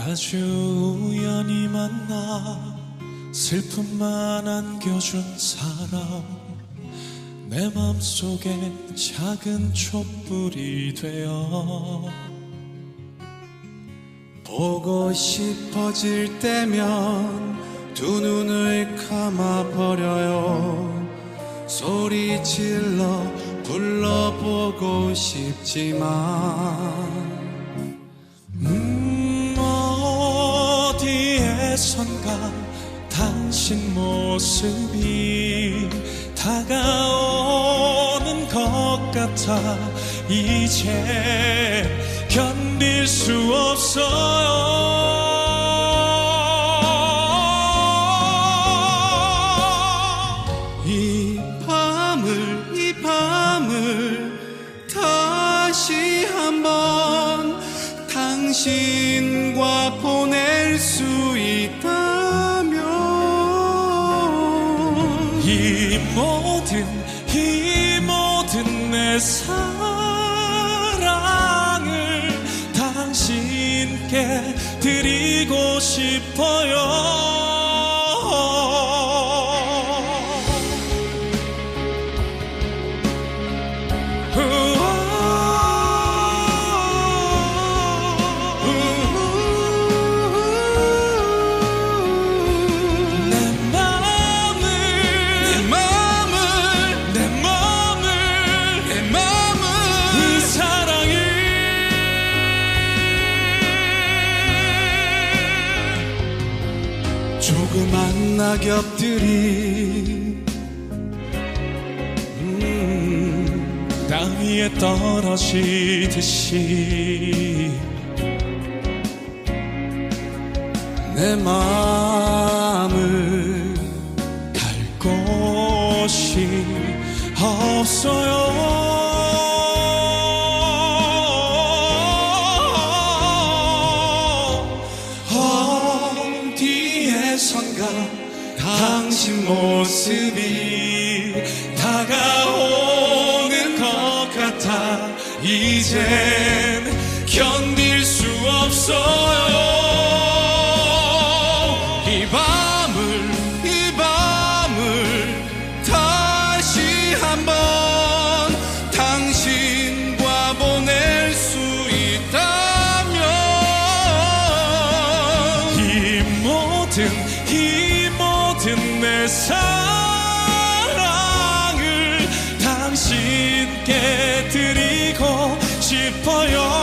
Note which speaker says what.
Speaker 1: 아주 우연히 만나 슬픔만 안겨준 사람. 내 맘속에 작은 촛불이 되어
Speaker 2: 보고 싶어질 때면 두 눈을 감아버려요. 소리 질러 불러보고 싶지만
Speaker 1: 어디에선가 당신 모습이 다가오는 것 같아 이제 견딜 수 없어요.
Speaker 2: 이 밤을 이 밤을 다시 한번 당신과 보낼 수 있다
Speaker 1: 이 모든 이 모든 내사
Speaker 2: 조그만 낙엽들이. 음,
Speaker 1: 땅 위에 떨어지듯이
Speaker 2: 내 마음을
Speaker 1: 갈 곳이 없어요 어디에선가 당신 모습이 다가오는 것 같아. 이젠 견딜 수 없어요 사랑을 당신께 드리고 싶어요